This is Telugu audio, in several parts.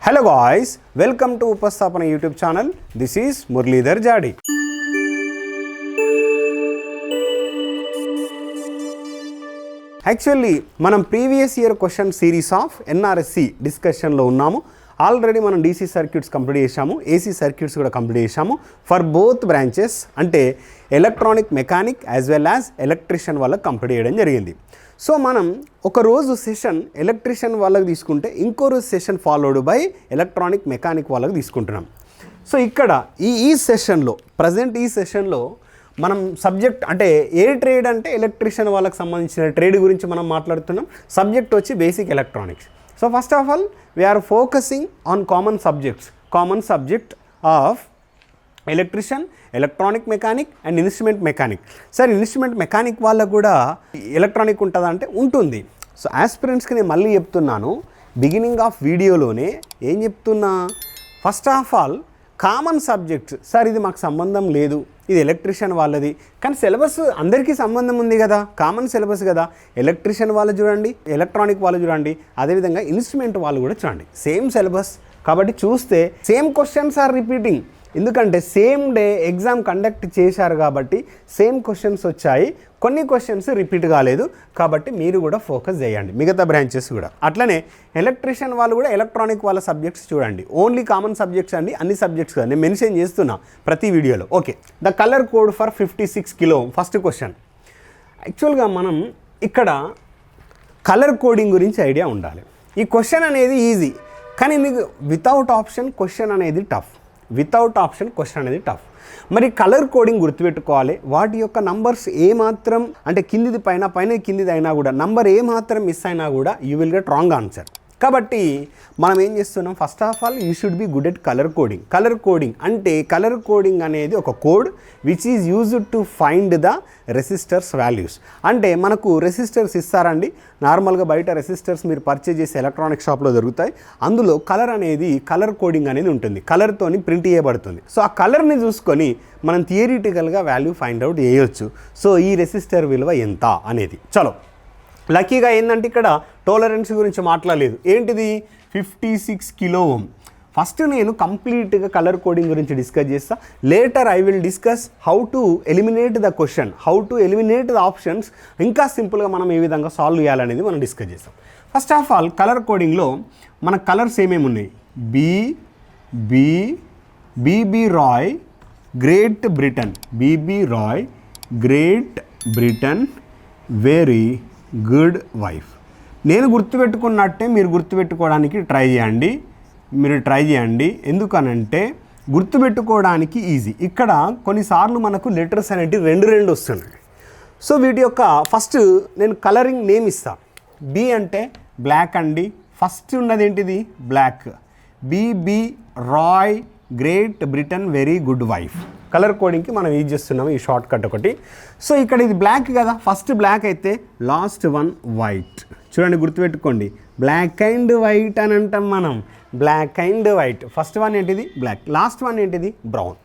Hello guys welcome to Upasthapana YouTube channel this is Muralidhar Jadi actually మనం previous year question series of NRSC డిస్కషన్లో ఉన్నాము ఆల్రెడీ మనం డీసీ సర్క్యూట్స్ కంప్లీట్ చేశాము ఏసీ సర్క్యూట్స్ కూడా కంప్లీట్ చేశాము ఫర్ బోత్ బ్రాంచెస్ అంటే electronic mechanic as well as electrician వాళ్ళకి కంప్లీట్ చేయడం జరిగింది సో మనం ఒక రోజు సెషన్ ఎలక్ట్రీషియన్ వాళ్ళకి తీసుకుంటే ఇంకో రోజు session followed by electronic mechanic వాళ్ళకి తీసుకుంటున్నాం. సో ఇక్కడ ఈ ఈ సెషన్లో ప్రజెంట్ ఈ సెషన్లో మనం సబ్జెక్ట్ అంటే ఏ ట్రేడ్ అంటే ఎలక్ట్రిషియన్ వాళ్ళకి సంబంధించిన ట్రేడ్ గురించి మనం మాట్లాడుతున్నాం? సబ్జెక్ట్ వచ్చి basic electronics so first of all we are focusing on common subjects common subject of electrician electronic mechanic and instrument mechanic. Sir instrument mechanic వాళ్ళకు కూడా ఎలక్ట్రానిక్ ఉంటుందంటే ఉంటుంది. సో ఆస్పిరెంట్స్కి నేను మళ్ళీ చెప్తున్నాను బిగినింగ్ ఆఫ్ వీడియోలోనే ఏం చెప్తున్నా? First of all common subjects sir ఇది మాకు సంబంధం లేదు. ఇది ఎలక్ట్రిషియన్ వాళ్ళది. కానీ సిలబస్ అందరికీ సంబంధం ఉంది కదా. కామన్ సిలబస్ కదా. ఎలక్ట్రిషియన్ వాళ్ళు చూడండి ఎలక్ట్రానిక్ వాళ్ళు చూడండి అదేవిధంగా ఇన్స్ట్రుమెంట్ వాళ్ళు కూడా చూడండి. సేమ్ సిలబస్ కాబట్టి చూస్తే సేమ్ క్వశ్చన్స్ ఆర్ రిపీటింగ్ ఎందుకంటే సేమ్ డే ఎగ్జామ్ కండక్ట్ చేశారు కాబట్టి సేమ్ క్వశ్చన్స్ వచ్చాయి. కొన్ని క్వశ్చన్స్ రిపీట్ కాలేదు. కాబట్టి మీరు కూడా ఫోకస్ చేయండి. మిగతా బ్రాంచెస్ కూడా. అట్లనే ఎలక్ట్రిషియన్ వాళ్ళు కూడా ఎలక్ట్రానిక్ వాళ్ళ సబ్జెక్ట్స్ చూడండి. ఓన్లీ కామన్ సబ్జెక్ట్స్ అండి. అన్ని సబ్జెక్ట్స్ కదా. నేను మెన్షన్ చేస్తున్నా ప్రతి వీడియోలో okay the colour code for fifty six kilo first question యాక్చువల్గా మనం ఇక్కడ కలర్ కోడింగ్ గురించి ఐడియా ఉండాలి. ఈ క్వశ్చన్ అనేది ఈజీ కానీ మీకు వితౌట్ ఆప్షన్ క్వశ్చన్ అనేది టఫ్ వితౌట్ ఆప్షన్ క్వశ్చన్ అనేది టఫ్ మరి కలర్ కోడింగ్ గుర్తుపెట్టుకోవాలి. వాటి యొక్క నంబర్స్ ఏమాత్రం అంటే కిందిది పైన పైన కిందిది అయినా కూడా నంబర్ ఏమాత్రం మిస్ అయినా కూడా you will get wrong answer కాబట్టి మనం ఏం చేస్తున్నాం? First of all you should be good at colour coding colour coding అంటే కలర్ కోడింగ్ అనేది ఒక code which is used to find the resistors values అంటే మనకు రెసిస్టర్స్ ఇస్తారండి. నార్మల్గా బయట రెసిస్టర్స్ మీరు పర్చేజ్ చేసే ఎలక్ట్రానిక్ షాప్లో దొరుకుతాయి. అందులో కలర్ అనేది కలర్ కోడింగ్ అనేది ఉంటుంది. కలర్తోని ప్రింట్ చేయబడుతుంది. సో ఆ కలర్ని చూసుకొని మనం థియరిటికల్గా వాల్యూ ఫైండ్ అవుట్ చేయొచ్చు. సో ఈ రెసిస్టర్ విలువ ఎంత అనేది. చలో. లక్కీగా ఏంటంటే ఇక్కడ టోలరెన్స్ గురించి మాట్లాడలేదు. ఏంటిది? Fifty six kilo ohm first నేను కంప్లీట్గా కలర్ కోడింగ్ గురించి డిస్కస్ చేస్తా. Later I will discuss how to eliminate the question how to eliminate the options ఇంకా సింపుల్గా మనం ఏ విధంగా సాల్వ్ చేయాలనేది మనం డిస్కస్ చేస్తాం. ఫస్ట్ ఆఫ్ ఆల్ కలర్ కోడింగ్లో మన కలర్స్ ఏమేమి ఉన్నాయి? B B B B Roy great Britain B B Roy great Britain very good wife నేను గుర్తుపెట్టుకున్నట్టే మీరు గుర్తుపెట్టుకోవడానికి ట్రై చేయండి. మీరు ట్రై చేయండి. ఎందుకనంటే గుర్తుపెట్టుకోవడానికి ఈజీ. ఇక్కడ కొన్నిసార్లు మనకు లెటర్స్ అనేటివి రెండు రెండు వస్తున్నాయి. సో వీటి యొక్క ఫస్ట్ నేను కలరింగ్ నేమ్ ఇస్తాను బి అంటే బ్లాక్ అండి. ఫస్ట్ ఉన్నది ఏంటిది? Black B B Roy great Britain very good wife colour కోడింగ్కి మనం యూజ్ చేస్తున్నాం ఈ షార్ట్ కట్ ఒకటి. సో ఇక్కడ ఇది బ్లాక్ కదా. ఫస్ట్ బ్లాక్ అయితే లాస్ట్ వన్ వైట్ చూడండి గుర్తుపెట్టుకోండి. బ్లాక్ అండ్ వైట్ అని అంటాం మనం. Black and white first one ఏంటిది? బ్లాక్ లాస్ట్ వన్ ఏంటిది? బ్రౌన్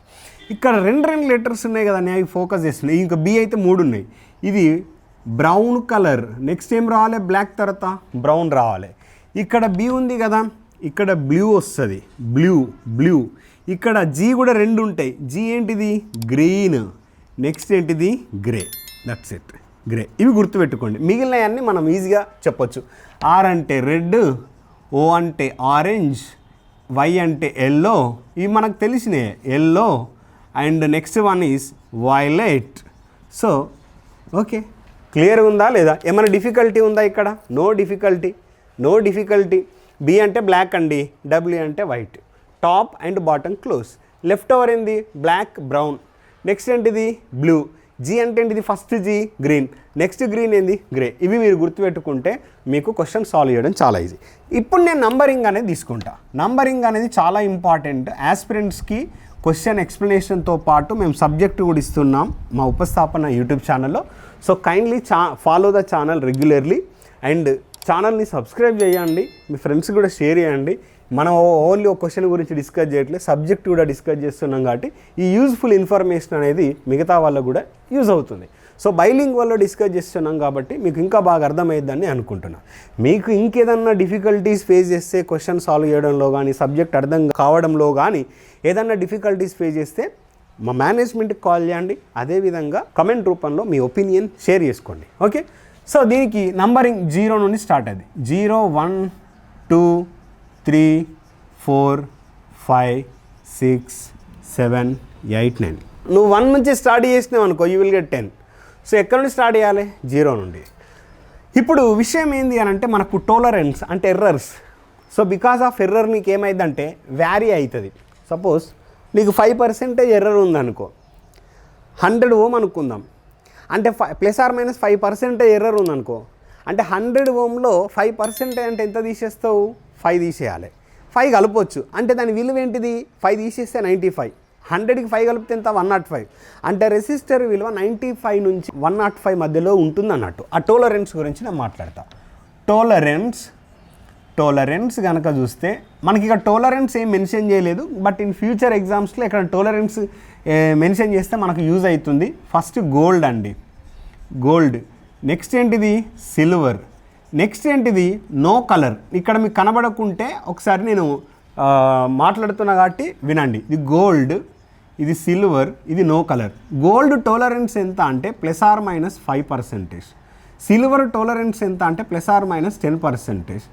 ఇక్కడ రెండు రెండు లెటర్స్ ఉన్నాయి కదా అవి ఫోకస్ చేస్తున్నాయి. ఇంకా బి అయితే మూడు ఉన్నాయి. ఇది బ్రౌన్ కలర్ నెక్స్ట్ ఏం రావాలి? బ్లాక్ తర్వాత బ్రౌన్ రావాలి. ఇక్కడ బి ఉంది కదా ఇక్కడ బ్లూ వస్తుంది. బ్లూ బ్లూ ఇక్కడ జీ కూడా రెండు ఉంటాయి. జీ ఏంటిది? గ్రీన్ నెక్స్ట్ ఏంటిది? Grey that's it grey. ఇవి గుర్తుపెట్టుకోండి. మిగిలినవన్నీ మనం ఈజీగా చెప్పొచ్చు. ఆర్ అంటే రెడ్ ఓ అంటే ఆరెంజ్ వై అంటే ఎల్లో. ఇవి మనకు తెలిసినాయి. Yellow and next one is violet. So okay. Clear ఉందా లేదా? ఏమైనా డిఫికల్టీ ఉందా ఇక్కడ? No difficulty. No difficulty. B అంటే బ్లాక్ అండి. డబ్ల్యూ అంటే white. Top and bottom close. Left over ఏంది? Black brown. నెక్స్ట్ ఏంటిది? బ్లూ. జీ అంటే ఏంటిది? First G green next green ఏంది? గ్రే ఇవి మీరు గుర్తుపెట్టుకుంటే మీకు క్వశ్చన్ సాల్వ్ చేయడం చాలా ఈజీ ఇప్పుడు నేను నంబరింగ్ అనేది తీసుకుంటా. నంబరింగ్ అనేది చాలా ఇంపార్టెంట్ యాస్పిరెంట్స్కి క్వశ్చన్ ఎక్స్ప్లెనేషన్తో పాటు మేము సబ్జెక్ట్ కూడా ఇస్తున్నాం మా ఉపస్థాపన యూట్యూబ్ ఛానల్లో సో కైండ్లీ చా follow the channel regularly and ఛానల్ని సబ్స్క్రైబ్ చేయండి. మీ ఫ్రెండ్స్ కూడా షేర్ చేయండి. మనం ఓన్లీ ఒక క్వశ్చన్ గురించి డిస్కస్ చేయట్లేదు సబ్జెక్ట్ కూడా డిస్కస్ చేస్తున్నాం కాబట్టి ఈ యూజ్ఫుల్ ఇన్ఫర్మేషన్ అనేది మిగతా వాళ్ళకు కూడా యూజ్ అవుతుంది. సో బైలింగ్ వల్ల డిస్కస్ చేస్తున్నాం కాబట్టి మీకు ఇంకా బాగా అర్థమైందని అనుకుంటున్నాను మీకు ఇంకేదన్నా డిఫికల్టీస్ ఫేస్ చేస్తే క్వశ్చన్ సాల్వ్ చేయడంలో కానీ సబ్జెక్ట్ అర్థం కావడంలో కానీ ఏదన్నా డిఫికల్టీస్ ఫేస్ చేస్తే మా మేనేజ్మెంట్కి కాల్ చేయండి. అదేవిధంగా కమెంట్ రూపంలో మీ ఒపీనియన్ షేర్ చేసుకోండి. ఓకే? సో దీనికి నంబరింగ్ జీరో నుండి స్టార్ట్ అయింది. Zero one two three four five six seven eight nine. నువ్వు వన్ నుంచి స్టార్ట్ చేసినావు అనుకో you will get ten so ఎక్కడ నుండి స్టార్ట్ చేయాలి? జీరో నుండి. ఇప్పుడు విషయం ఏంది అని అంటే మనకు టోలరెన్స్ అంటే errors so because of error నీకు ఏమైందంటే వ్యారీ అవుతుంది. సపోజ్ నీకు ఫైవ్ పర్సెంటేజ్ ఎర్రర్ ఉందనుకో. హండ్రెడ్ ఓమ్ అనుకుందాం. అంటే five plus or minus five percentage error ఉందనుకో. అంటే హండ్రెడ్ ఓమ్లో ఫైవ్ పర్సెంటేజ్ అంటే ఎంత తీసేస్తావు? ఫైవ్ తీసేయాలి. ఫైవ్ కలపొచ్చు. అంటే దాని విలువ ఏంటిది? ఫైవ్ తీసేస్తే నైంటీ ఫైవ్. హండ్రెడ్కి ఫైవ్ కలిపితే ఎంత? One nought five. అంటే రెసిస్టర్ విలువ నైంటీ ఫైవ్ నుంచి వన్ నాట్ ఫైవ్ మధ్యలో ఉంటుంది అన్నట్టు ఆ టోలరెన్స్ గురించి నేను మాట్లాడతా. టోలరెన్స్ టోలరెన్స్ కనుక చూస్తే మనకి ఇక్కడ టోలరెన్స్ ఏం మెన్షన్ చేయలేదు. బట్ ఇన్ ఫ్యూచర్ ఎగ్జామ్స్లో ఇక్కడ టోలరెన్స్ మెన్షన్ చేస్తే మనకు యూజ్ అవుతుంది. ఫస్ట్ గోల్డ్ అండి. గోల్డ్. నెక్స్ట్ ఏంటిది? సిల్వర్. నెక్స్ట్ ఏంటిది? నో కలర్ ఇక్కడ మీకు కనబడకుంటే ఒకసారి నేను మాట్లాడుతున్నా కాబట్టి వినండి. ఇది గోల్డ్ ఇది సిల్వర్ ఇది నో కలర్ గోల్డ్ టోలరెన్స్ ఎంత అంటే plus or minus five percentage silver tolerance ఎంత అంటే plus or minus ten percentage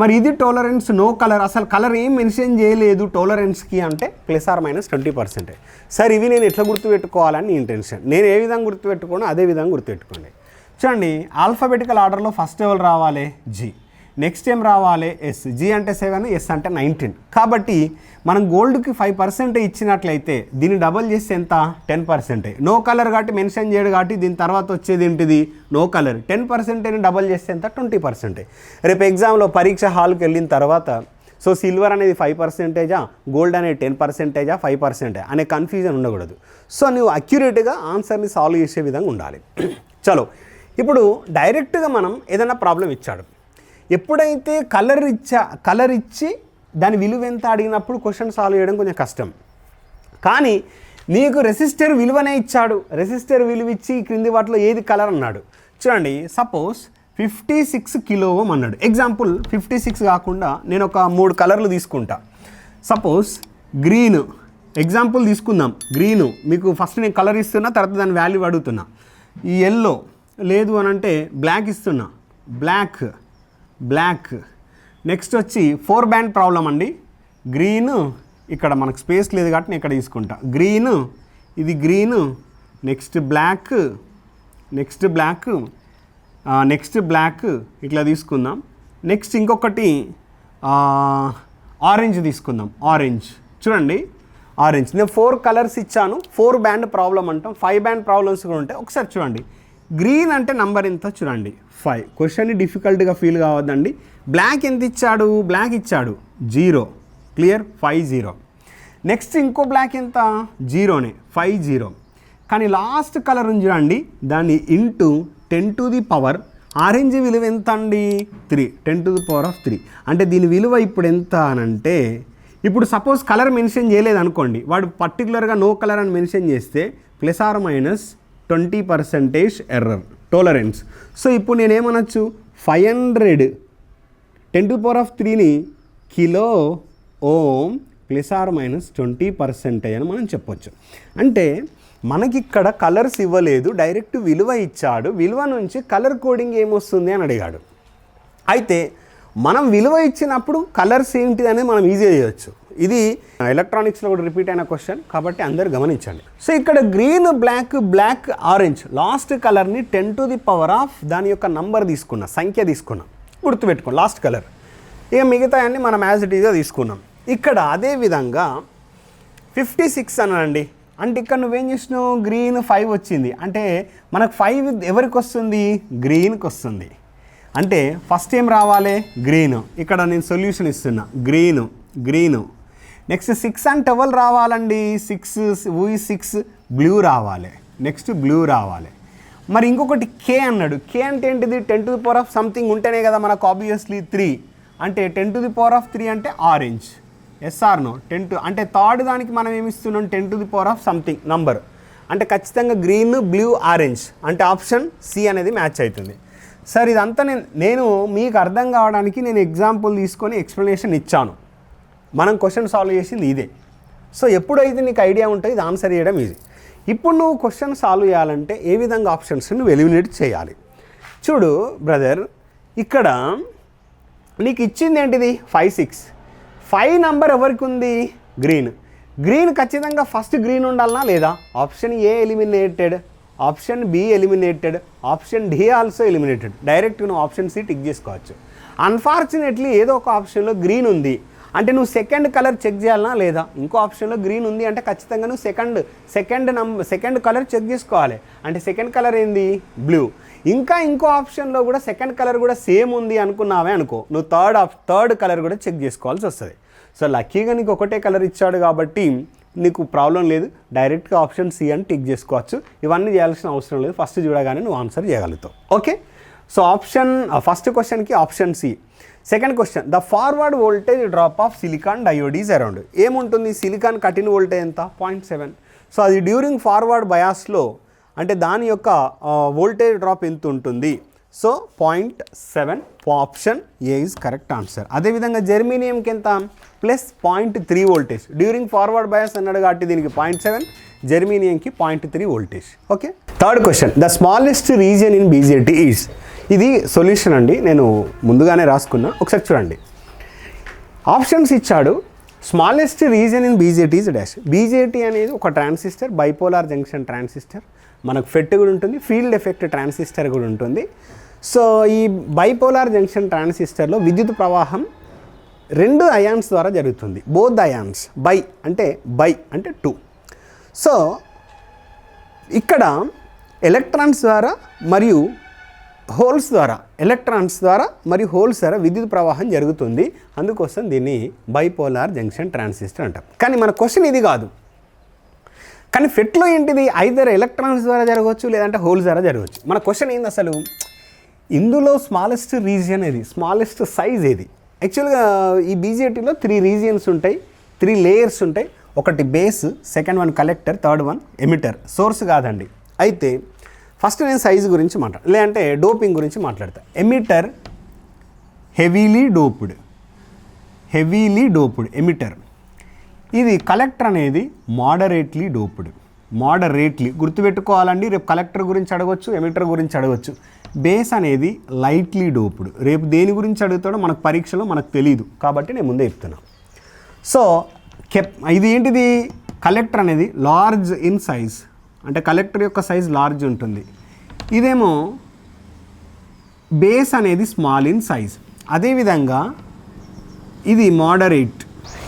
మరి ఇది టోలరెన్స్ నో కలర్ అసలు కలర్ ఏం మెన్షన్ చేయలేదు టోలరెన్స్కి అంటే plus or minus twenty percentage sir ఇవి నేను ఎట్లా గుర్తుపెట్టుకోవాలని ఇంటెన్షన్ నేను ఏ విధంగా గుర్తుపెట్టుకోను అదే విధంగా గుర్తుపెట్టుకోండి. చూడండి ఆల్ఫాబెటికల్ ఆర్డర్లో ఫస్ట్ ఎవరు రావాలి? జీ నెక్స్ట్ ఏం రావాలి? ఎస్ జీ అంటే సెవెన్ ఎస్ అంటే నైన్టీన్ కాబట్టి మనం గోల్డ్కి ఫైవ్ పర్సెంట్ ఇచ్చినట్లయితే దీన్ని డబల్ చేస్తే ఎంత? టెన్ పర్సెంటే నో కలర్ కాబట్టి మెన్షన్ చేయడు కాబట్టి దీని తర్వాత వచ్చేది ఏంటిది? No colour ten percent double చేస్తే ఎంత? ట్వంటీ పర్సెంటే రేపు ఎగ్జామ్లో పరీక్ష హాల్కి వెళ్ళిన తర్వాత సో సిల్వర్ అనేది ఫైవ్ పర్సెంటేజా గోల్డ్ అనేది టెన్ పర్సెంటేజా ఫైవ్ పర్సెంటే అనే కన్ఫ్యూజన్ ఉండకూడదు. సో నువ్వు అక్యురేట్గా ఆన్సర్ని సాల్వ్ చేసే విధంగా ఉండాలి. చలో. ఇప్పుడు డైరెక్ట్గా మనం ఏదైనా ప్రాబ్లం ఇచ్చాడు. ఎప్పుడైతే కలర్ ఇచ్చా కలర్ ఇచ్చి దాని విలువ ఎంత అడిగినప్పుడు క్వశ్చన్ సాల్వ్ చేయడం కొంచెం కష్టం. కానీ నీకు రెసిస్టర్ విలువనే ఇచ్చాడు. రెసిస్టర్ విలువ ఇచ్చి క్రింది వాటిలో ఏది కలర్ అన్నాడు. చూడండి suppose fifty six kilo ohm అన్నాడు. ఎగ్జాంపుల్ ఫిఫ్టీ సిక్స్ కాకుండా నేను ఒక మూడు కలర్లు తీసుకుంటా. సపోజ్ గ్రీన్ ఎగ్జాంపుల్ తీసుకుందాం. గ్రీను మీకు ఫస్ట్ నేను కలర్ ఇస్తున్నా తర్వాత దాని వాల్యూ అడుగుతున్నా. ఈ ఎల్లో లేదు అని అంటే బ్లాక్ ఇస్తున్నా. బ్లాక్ బ్లాక్ నెక్స్ట్ వచ్చి ఫోర్ బ్యాండ్ ప్రాబ్లం అండి. గ్రీన్ ఇక్కడ మనకు స్పేస్ లేదు కాబట్టి నేను ఇక్కడ తీసుకుంటా. గ్రీన్ ఇది green next black next black next black ఇట్లా తీసుకుందాం. నెక్స్ట్ ఇంకొకటి ఆరెంజ్ తీసుకుందాం. ఆరెంజ్ చూడండి. ఆరెంజ్ నేను ఫోర్ కలర్స్ ఇచ్చాను. ఫోర్ బ్యాండ్ ప్రాబ్లం అంటాం. ఫైవ్ బ్యాండ్ ప్రాబ్లమ్స్ కూడా ఉంటాయి. ఒకసారి చూడండి. గ్రీన్ అంటే నంబర్ ఎంత చూడండి. ఫైవ్ క్వశ్చన్ డిఫికల్ట్గా ఫీల్ కావద్దండి. బ్లాక్ ఎంత ఇచ్చాడు? బ్లాక్ ఇచ్చాడు. Zero clear five zero next ఇంకో బ్లాక్ ఎంత? జీరోనే ఫైవ్ జీరో కానీ లాస్ట్ కలర్ ఉంది చూడండి. దాన్ని into ten to the power orange విలువ ఎంత అండి? Three ten to the power of three అంటే దీని విలువ ఇప్పుడు ఎంత అనంటే ఇప్పుడు సపోజ్ కలర్ మెన్షన్ చేయలేదు అనుకోండి. వాడు పర్టికులర్గా నో కలర్ అని మెన్షన్ చేస్తే plus or minus twenty percentage error tolerance so ఇప్పుడు నేనేమనొచ్చు? Five hundred ten to power of త్రీని kilo ohm plus or minus twenty percentage అని మనం చెప్పొచ్చు. అంటే మనకి ఇక్కడ కలర్స్ ఇవ్వలేదు డైరెక్ట్ విలువ ఇచ్చాడు విలువ నుంచి కలర్ కోడింగ్ ఏమొస్తుంది అని అడిగాడు. అయితే మనం విలువ ఇచ్చినప్పుడు కలర్స్ ఏంటి అనేది మనం ఈజీ చేయొచ్చు. ఇది ఎలక్ట్రానిక్స్లో కూడా రిపీట్ అయిన క్వశ్చన్ కాబట్టి అందరు గమనించండి. సో ఇక్కడ green black black orange last కలర్ని ten to the power of దాని యొక్క నంబర్ తీసుకున్నా సంఖ్య తీసుకున్నాం. గుర్తుపెట్టుకోండి లాస్ట్ కలర్ ఇక మిగతా అన్ని మనం యాజ్ ఇట్ ఈజ్గా తీసుకున్నాం. ఇక్కడ అదే విధంగా ఫిఫ్టీ సిక్స్ అనండి అంటే ఇక్కడ నువ్వేం చేసినావు? గ్రీన్ ఫైవ్ వచ్చింది. అంటే మనకు ఫైవ్ ఎవరికి వస్తుంది? గ్రీన్కి వస్తుంది. అంటే ఫస్ట్ ఏం రావాలి? గ్రీన్ ఇక్కడ నేను సొల్యూషన్ ఇస్తున్నా. Green green next six and twelve రావాలండి? సిక్స్ వీ సిక్స్ బ్లూ రావాలి. నెక్స్ట్ బ్లూ రావాలి. మరి ఇంకొకటి కే అన్నాడు. కే అంటే ఏంటిది? Ten to the power of something ఉంటేనే కదా మనకు ఆబ్వియస్లీ త్రీ అంటే ten to the power of three అంటే orange S R no ten to అంటే థర్డ్ దానికి మనం ఏమి ఇస్తున్నాం? Ten to the power of something number అంటే ఖచ్చితంగా గ్రీన్ బ్లూ ఆరెంజ్ అంటే ఆప్షన్ సి అనేది మ్యాచ్ అవుతుంది. సార్ ఇదంతా నేను నేను మీకు అర్థం కావడానికి నేను ఎగ్జాంపుల్ తీసుకొని ఎక్స్ప్లెనేషన్ ఇచ్చాను. మనం క్వశ్చన్ సాల్వ్ చేసింది ఇదే. సో ఎప్పుడైతే నీకు ఐడియా ఉంటుంది ఇది ఆన్సర్ చేయడం ఈజీ ఇప్పుడు నువ్వు క్వశ్చన్ సాల్వ్ చేయాలంటే ఏ విధంగా ఆప్షన్స్ నువ్వు ఎలిమినేట్ చేయాలి? చూడు బ్రదర్ ఇక్కడ నీకు ఇచ్చింది ఏంటిది? ఫైవ్ సిక్స్ ఫైవ్ నంబర్ ఎవరికి ఉంది? గ్రీన్ గ్రీన్ ఖచ్చితంగా ఫస్ట్ గ్రీన్ ఉండాలనా లేదా? Option A eliminated option B eliminated option D also eliminated direct నువ్వు ఆప్షన్ సి టిక్ చేసుకోవచ్చు. అన్ఫార్చునేట్లీ ఏదో ఒక ఆప్షన్లో గ్రీన్ ఉంది. అంటే నువ్వు సెకండ్ కలర్ చెక్ చేయాలనా? లేదా? ఇంకో ఆప్షన్లో గ్రీన్ ఉంది అంటే ఖచ్చితంగా నువ్వు second second number second colour check చేసుకోవాలి. అంటే సెకండ్ కలర్ ఏంది? బ్లూ ఇంకా ఇంకో ఆప్షన్లో కూడా సెకండ్ కలర్ కూడా సేమ్ ఉంది అనుకున్నావే అనుకో నువ్వు థర్డ్ ఆప్ థర్డ్ కలర్ కూడా చెక్ చేసుకోవాల్సి వస్తుంది. సో లక్కీగా నీకు ఒకటే కలర్ ఇచ్చాడు కాబట్టి నీకు ప్రాబ్లం లేదు. డైరెక్ట్గా ఆప్షన్ సి అని టిక్ చేసుకోవచ్చు. ఇవన్నీ చేయాల్సిన అవసరం లేదు. ఫస్ట్ చూడగానే నువ్వు ఆన్సర్ చేయగలుగుతావు. ఓకే సో ఆప్షన్ ఫస్ట్ క్వశ్చన్కి option C second question the forward voltage drop of silicon diodes around ఏముంటుంది? సిలికాన్ కఠిన వోల్టేజ్ ఎంత? పాయింట్ సెవెన్ సో అది డ్యూరింగ్ ఫార్వర్డ్ బయాస్లో అంటే దాని యొక్క వోల్టేజ్ డ్రాప్ ఎంత ఉంటుంది? So point seven option A is correct answer అదేవిధంగా జెర్మీనియంకి ఎంత? Plus point three voltage during forward bias అన్నాడు కాబట్టి దీనికి point seven జెర్మీనియంకి point three voltage okay third question the smallest region in BJT is ఇది సొల్యూషన్ అండి. నేను ముందుగానే రాసుకున్నా. ఒకసారి చూడండి. ఆప్షన్స్ ఇచ్చాడు. Smallest region in BJT is dash. BJT అనేది ఒక ట్రాన్సిస్టర్ బైపోలార్ జంక్షన్ ట్రాన్సిస్టర్. మనకు ఫెట్ కూడా ఉంటుంది ఫీల్డ్ ఎఫెక్ట్ ట్రాన్సిస్టర్ కూడా ఉంటుంది. సో ఈ బైపోలార్ జంక్షన్ ట్రాన్సిస్టర్లో విద్యుత్ ప్రవాహం రెండు అయాన్స్ ద్వారా జరుగుతుంది. బోత్ అయాన్స్ బై అంటే బై అంటే టూ సో ఇక్కడ ఎలక్ట్రాన్స్ ద్వారా మరియు హోల్స్ ద్వారా ఎలక్ట్రాన్స్ ద్వారా మరియు హోల్స్ ద్వారా విద్యుత్ ప్రవాహం జరుగుతుంది. అందుకోసం దీన్ని బైపోలార్ జంక్షన్ ట్రాన్సిస్టర్ అంటాం. కానీ మన క్వశ్చన్ ఇది కాదు. కానీ ఫెట్లో ఏంటిది? ఐదర్ ఎలక్ట్రాన్స్ ద్వారా జరగవచ్చు లేదంటే హోల్స్ ద్వారా జరగవచ్చు. మన క్వశ్చన్ ఏంది అసలు? ఇందులో స్మాలెస్ట్ రీజియన్ ఏది? స్మాలెస్ట్ సైజ్ ఏది? యాక్చువల్గా ఈ బీజేటీలో త్రీ రీజియన్స్ ఉంటాయి త్రీ లేయర్స్ ఉంటాయి. ఒకటి base second one collector third one emitter. Source కాదండి. అయితే ఫస్ట్ నేను సైజ్ గురించి మాట్లాడ లేదంటే డోపింగ్ గురించి మాట్లాడతా. Emitter heavily doped. Heavily doped. Emitter. ఇది కలెక్టర్ అనేది మోడరేట్లీ డోప్డ్. మోడరేట్లీ. గుర్తుపెట్టుకోవాలండి రేపు కలెక్టర్ గురించి అడగవచ్చు ఎమిటర్ గురించి అడగవచ్చు బేస్ అనేది లైట్లీ డోప్డ్. రేపు దేని గురించి అడుగుతాడో మనకు పరీక్షలో మనకు తెలియదు కాబట్టి నేను ముందే చెప్తున్నాను సో కెప్ ఇది ఏంటిది? కలెక్టర్ అనేది లార్జ్ ఇన్ సైజ్. అంటే కలెక్టర్ యొక్క సైజ్ లార్జ్ ఉంటుంది. ఇదేమో బేస్ అనేది స్మాల్ ఇన్ సైజ్. అదేవిధంగా ఇది మోడరేట్.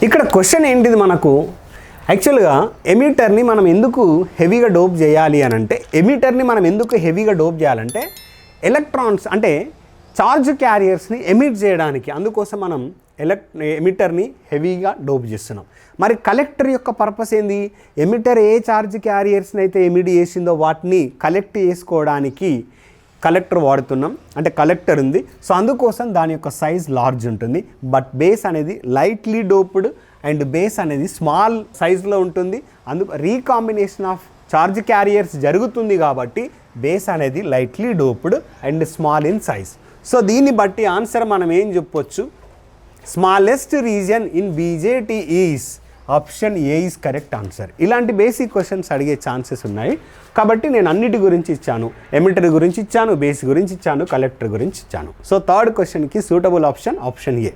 ఇక్కడ క్వశ్చన్ ఏంటిది మనకు? యాక్చువల్గా ఎమిటర్ని మనం ఎందుకు హెవీగా డోప్ చేయాలి అని అంటే ఎమిటర్ని మనం ఎందుకు హెవీగా డోప్ చేయాలంటే ఎలక్ట్రాన్స్ అంటే చార్జ్ క్యారియర్స్ని ఎమిట్ చేయడానికి. అందుకోసం మనం ఎలక్ ఎమిటర్ని హెవీగా డోప్ చేస్తున్నాం. మరి కలెక్టర్ యొక్క పర్పస్ ఏంది? ఎమిటర్ ఏ చార్జ్ క్యారియర్స్ని అయితే ఎమిట్ చేసిందో వాటిని కలెక్ట్ చేసుకోవడానికి కలెక్టర్ వాడుతున్నాం. అంటే కలెక్టర్ ఉంది. సో అందుకోసం దాని యొక్క సైజ్ లార్జ్ ఉంటుంది. బట్ బేస్ అనేది లైట్లీ డోప్డ్ అండ్ బేస్ అనేది స్మాల్ సైజ్లో ఉంటుంది. అందుకు రీకాంబినేషన్ ఆఫ్ చార్జ్ క్యారియర్స్ జరుగుతుంది కాబట్టి బేస్ అనేది lightly doped and small in size so దీన్ని బట్టి ఆన్సర్ మనం ఏం చెప్పొచ్చు? Smallest region in BJT is option A is correct answer ఇలాంటి బేసిక్ క్వశ్చన్స్ అడిగే ఛాన్సెస్ ఉన్నాయి. కాబట్టి నేను అన్నిటి గురించి ఇచ్చాను. ఎమిటర్ గురించి ఇచ్చాను బేస్ గురించి ఇచ్చాను కలెక్టర్ గురించి ఇచ్చాను. సో థర్డ్ క్వశ్చన్కి suitable option option A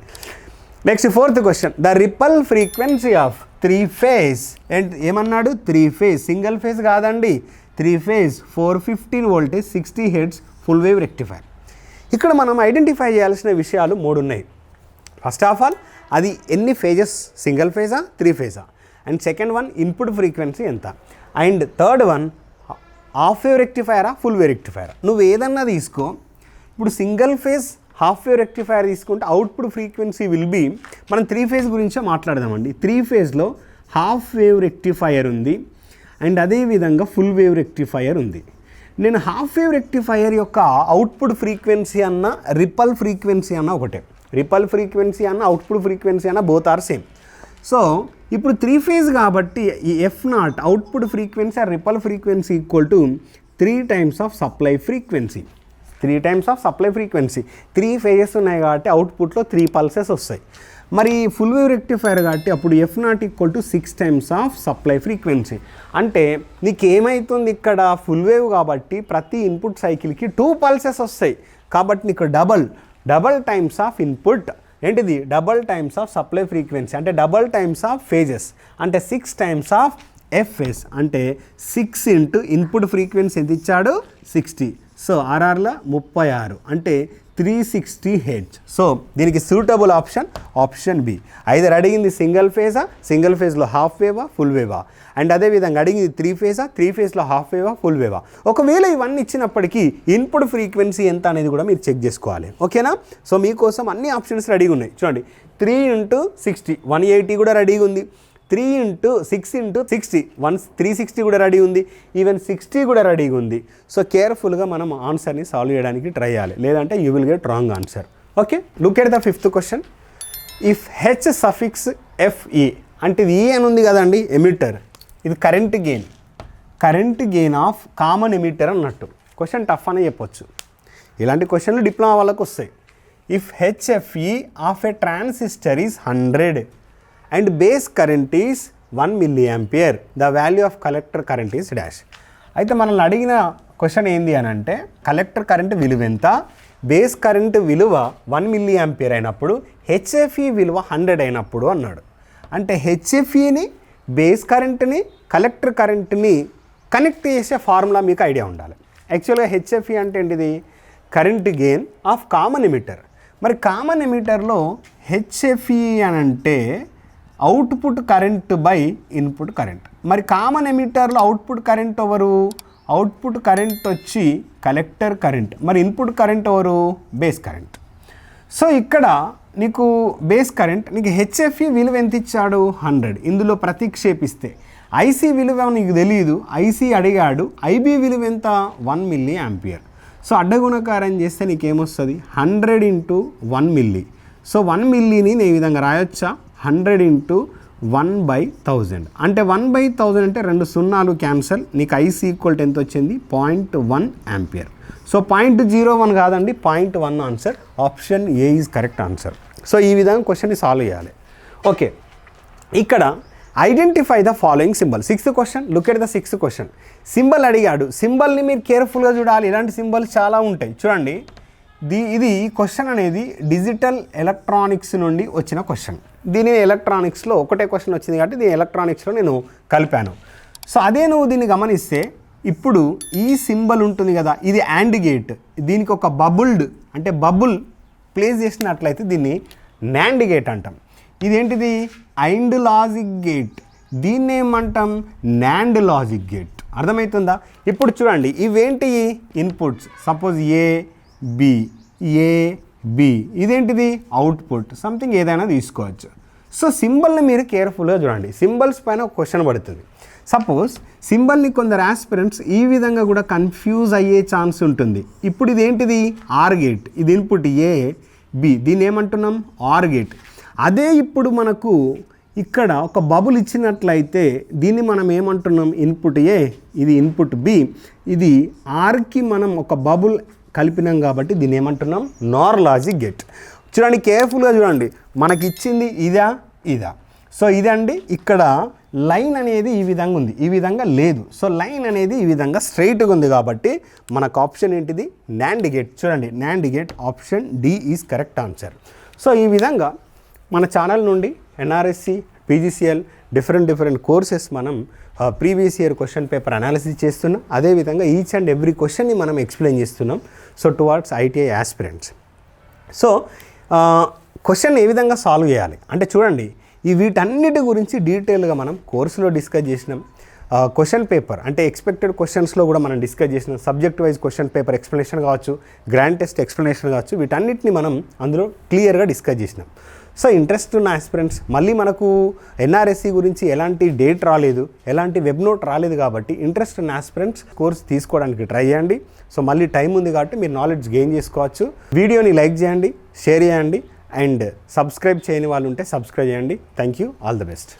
next fourth question the ripple frequency of three phase and ఏమన్నాడు? త్రీ ఫేజ్ సింగిల్ ఫేజ్ కాదండి. Three phase four fifteen voltage sixty hertz full wave rectifier ఇక్కడ మనం ఐడెంటిఫై చేయాల్సిన విషయాలు మూడు ఉన్నాయి ఫస్ట్ ఆఫ్ ఆల్ అది ఎన్ని ఫేజెస్ సింగిల్ ఫేజా three ఫేజా and second one input frequency ఎంత? And third one half wave రెక్టిఫైరా full wave రెక్టిఫైరా నువ్వు ఏదన్నా తీసుకో. ఇప్పుడు single phase half wave rectifier తీసుకుంటే అవుట్పుట్ ఫ్రీక్వెన్సీ విల్ బీ మనం త్రీ ఫేజ్ గురించే మాట్లాడదామండి. త్రీ ఫేజ్లో హాఫ్ వేవ్ రెక్టిఫైయర్ ఉంది. అండ్ అదేవిధంగా ఫుల్ వేవ్ రెక్టిఫైయర్ ఉంది. నేను హాఫ్ వేవ్ రెక్టిఫైయర్ యొక్క అవుట్పుట్ ఫ్రీక్వెన్సీ అన్న రిపల్ ఫ్రీక్వెన్సీ అన్న ఒకటే. రిపల్ ఫ్రీక్వెన్సీ అన్న అవుట్పుట్ ఫ్రీక్వెన్సీ అన్న బోత్ ఆర్ సేమ్ సో ఇప్పుడు త్రీ ఫేజ్ కాబట్టి ఈ ఎఫ్ నాట్ అవుట్పుట్ ఫ్రీక్వెన్సీ ఆ ripple frequency equal to three times of supply frequency three times of supply frequency three phases ఉన్నాయి కాబట్టి అవుట్పుట్లో త్రీ పల్సెస్ వస్తాయి. మరి ఫుల్ వేవ్ రెక్టిఫైర్ కాబట్టి అప్పుడు F nought equal to six times of supply frequency అంటే నీకు ఏమవుతుంది ఇక్కడ ఫుల్ వేవ్ కాబట్టి ప్రతి ఇన్పుట్ సైకిల్కి టూ పల్సెస్ వస్తాయి. కాబట్టి నీకు double double times of input. ఏంటిది? Double times of supply frequency. అంటే డబల్ టైమ్స్ ఆఫ్ ఫేజెస్. అంటే six times of F S అంటే సిక్స్ ఇంటూ ఇన్పుట్ ఫ్రీక్వెన్సీ ఎంత ఇచ్చాడు? సిక్స్టీ సో ఆర్ఆర్ల ముప్పై ఆరు. అంటే త్రీ సిక్స్టీ హెడ్జ్ సో దీనికి suitable option option B. Either అడిగింది సింగిల్ ఫేజా? సింగిల్ ఫేజ్లో హాఫ్ వేవా? ఫుల్ వేవా? అండ్ అదేవిధంగా అడిగింది త్రీ ఫేజా? త్రీ ఫేజ్లో హాఫ్ వేవా? ఫుల్ వేవా? ఒకవేళ ఇవన్నీ ఇచ్చినప్పటికీ ఇన్పుట్ ఫ్రీక్వెన్సీ ఎంత అనేది కూడా మీరు చెక్ చేసుకోవాలి. ఓకేనా? సో మీకోసం అన్ని ఆప్షన్స్ రెడీగా ఉన్నాయి. చూడండి three into sixty one eighty కూడా రెడీగా ఉంది. Three into six into sixty. One three sixty కూడా రెడీ ఉంది. ఈవెన్ సిక్స్టీ కూడా రెడీగా ఉంది. సో కేర్ఫుల్గా మనం ఆన్సర్ని సాల్వ్ చేయడానికి ట్రై చేయాలి. లేదంటే you will get wrong answer. Okay? Look at the fifth question. If H suffix FE అంటే ఇది ఈ అని ఉంది కదండి ఎమిటర్ ఇది current gain current gain of common emitter అన్నట్టు. క్వశ్చన్ టఫ్ అనే చెప్పొచ్చు. ఇలాంటి క్వశ్చన్లు డిప్లొమా వాళ్ళకు వస్తాయి. If HFE of a transistor is hundred and base current is one milli ampere the value of collector current is dash. అయితే మనల్ని అడిగిన క్వశ్చన్ ఏంది అని అంటే కలెక్టర్ కరెంట్ విలువ ఎంత? బేస్ కరెంట్ విలువ వన్ మిల్లీ యాంపియర్ అయినప్పుడు హెచ్ఎఫ్ఈ విలువ హండ్రెడ్ అయినప్పుడు అన్నాడు. అంటే హెచ్ఎఫ్ఈని బేస్ కరెంట్ని కలెక్టర్ కరెంట్ని కనెక్ట్ చేసే ఫార్ములా మీకు ఐడియా ఉండాలి. యాక్చువల్గా హెచ్ఎఫ్ఈ అంటే ఏంటిది? Current gain of common emitter. మరి కామన్ ఎమిటర్లో హెచ్ఎఫ్ఈ అని అంటే output current by input current. మరి కామన్ ఎమిటర్లో అవుట్పుట్ కరెంట్ ఎవరు? అవుట్పుట్ కరెంట్ వచ్చి కలెక్టర్ కరెంట్. మరి ఇన్పుట్ కరెంట్ ఎవరు? Base current. సో ఇక్కడ నీకు బేస్ కరెంట్ నీకు హెచ్ఎఫ్ఈ విలువ ఎంత ఇచ్చాడు? హండ్రెడ్. ఇందులో ప్రతిక్షేపిస్తే. ఐసీ విలువ నీకు తెలియదు ఐసీ అడిగాడు. ఐబీ విలువ ఎంత? One milli ampere. సో అడ్డగుణకారం చేస్తే నీకేమొస్తుంది? Hundred into one milli. So one మిల్లీని నేను ఈ విధంగా రాయొచ్చా? Hundred into one by thousand. అంటే వన్ బై థౌజండ్ అంటే రెండు సున్నాలు క్యాన్సల్. నీకు ఐస్ ఈక్వల్ ఎంత వచ్చింది? Point one ampere so point zero one కాదండి point one answer. Option A is correct answer so ఈ విధంగా క్వశ్చన్ని సాల్వ్ చేయాలి. ఓకే ఇక్కడ identify the following symbol sixth question look at the sixth question symbol అడిగాడు. సింబల్ని మీరు కేర్ఫుల్గా చూడాలి. ఇలాంటి సింబల్స్ చాలా ఉంటాయి. చూడండి. ది ఇది క్వశ్చన్ అనేది డిజిటల్ ఎలక్ట్రానిక్స్ నుండి వచ్చిన క్వశ్చన్ దీని ఎలక్ట్రానిక్స్లో ఒకటే క్వశ్చన్ వచ్చింది కాబట్టి దీని ఎలక్ట్రానిక్స్లో నేను కలిపాను. సో అదే నువ్వు దీన్ని గమనిస్తే ఇప్పుడు ఈ సింబల్ ఉంటుంది కదా ఇది యాండ్ గేట్ దీనికి ఒక బబుల్డ్ అంటే బబుల్ ప్లేస్ చేసినట్లయితే దీన్ని నాండ్ గేట్ అంటాం. ఇదేంటిది? ఐండ్ లాజిక్ గేట్ దీన్ని ఏమంటాం? నాండ్ లాజిక్ గేట్ అర్థమవుతుందా ఇప్పుడు చూడండి ఇవేంటి inputs suppose A B A B ఇదేంటిది? అవుట్పుట్ సంథింగ్ ఏదైనా తీసుకోవచ్చు. సో సింబల్ని మీరు కేర్ఫుల్గా చూడండి. సింబల్స్ పైన ఒక క్వశ్చన్ పడుతుంది. సపోజ్ సింబల్ని కొందరు ఆస్పిరెంట్స్ ఈ విధంగా కూడా కన్ఫ్యూజ్ అయ్యే ఛాన్స్ ఉంటుంది. ఇప్పుడు ఇది ఏంటిది? ఆర్ గేట్ ఇది ఇన్పుట్ ఏ బి దీన్ని ఏమంటున్నాం? ఆర్ గేట్ అదే ఇప్పుడు మనకు ఇక్కడ ఒక బబుల్ ఇచ్చినట్లయితే దీన్ని మనం ఏమంటున్నాం? ఇన్పుట్ ఏ ఇది ఇన్పుట్ బి ఇది ఆర్కి మనం ఒక బబుల్ కలిపినాం కాబట్టి దీన్ని ఏమంటున్నాం? నార్ లాజిక్ గేట్ చూడండి కేర్ఫుల్గా చూడండి. మనకి ఇచ్చింది ఇదా ఇదా. సో ఇదండి ఇక్కడ లైన్ అనేది ఈ విధంగా ఉంది. ఈ విధంగా లేదు. సో లైన్ అనేది ఈ విధంగా స్ట్రైట్గా ఉంది కాబట్టి మనకు ఆప్షన్ ఏంటిది? నాండిగేట్ చూడండి NAND gate option D is correct answer so ఈ విధంగా మన ఛానల్ నుండి NRSC PGCL different different courses మనం previous year question paper analysis చేస్తున్నాం. అదేవిధంగా ఈచ్ అండ్ ఎవ్రీ క్వశ్చన్ని మనం ఎక్స్ప్లెయిన్ చేస్తున్నాం. So towards ITI aspirants so question ఏ విధంగా సాల్వ్ చేయాలి? అంటే చూడండి ఈ వీటన్నిటి గురించి డీటెయిల్గా మనం కోర్సులో డిస్కస్ చేసినాం. క్వశ్చన్ పేపర్ అంటే ఎక్స్పెక్టెడ్ క్వశ్చన్స్లో కూడా మనం డిస్కస్ చేసినాం. Subject wise question paper explanation కావచ్చు గ్రాండ్ టెస్ట్ ఎక్స్ప్లెనేషన్ కావచ్చు వీటన్నిటిని మనం అందులో క్లియర్గా డిస్కస్ చేసినాం. సో ఇంట్రెస్ట్ ఉన్న ఆస్పిరెంట్స్ మళ్ళీ మనకు ఎన్ఆర్ఎస్సి గురించి ఎలాంటి డేట్ రాలేదు ఎలాంటి వెబ్ నోట్ రాలేదు కాబట్టి ఇంట్రెస్ట్ ఉన్న ఆస్పిరెంట్స్ కోర్స్ తీసుకోవడానికి ట్రై చేయండి. సో మళ్ళీ టైం ఉంది కాబట్టి మీరు నాలెడ్జ్ గెయిన్ చేసుకోవచ్చు. వీడియోని లైక్ చేయండి షేర్ చేయండి అండ్ సబ్స్క్రైబ్ చేయని వాళ్ళు ఉంటే సబ్స్క్రైబ్ చేయండి. Thank you all the best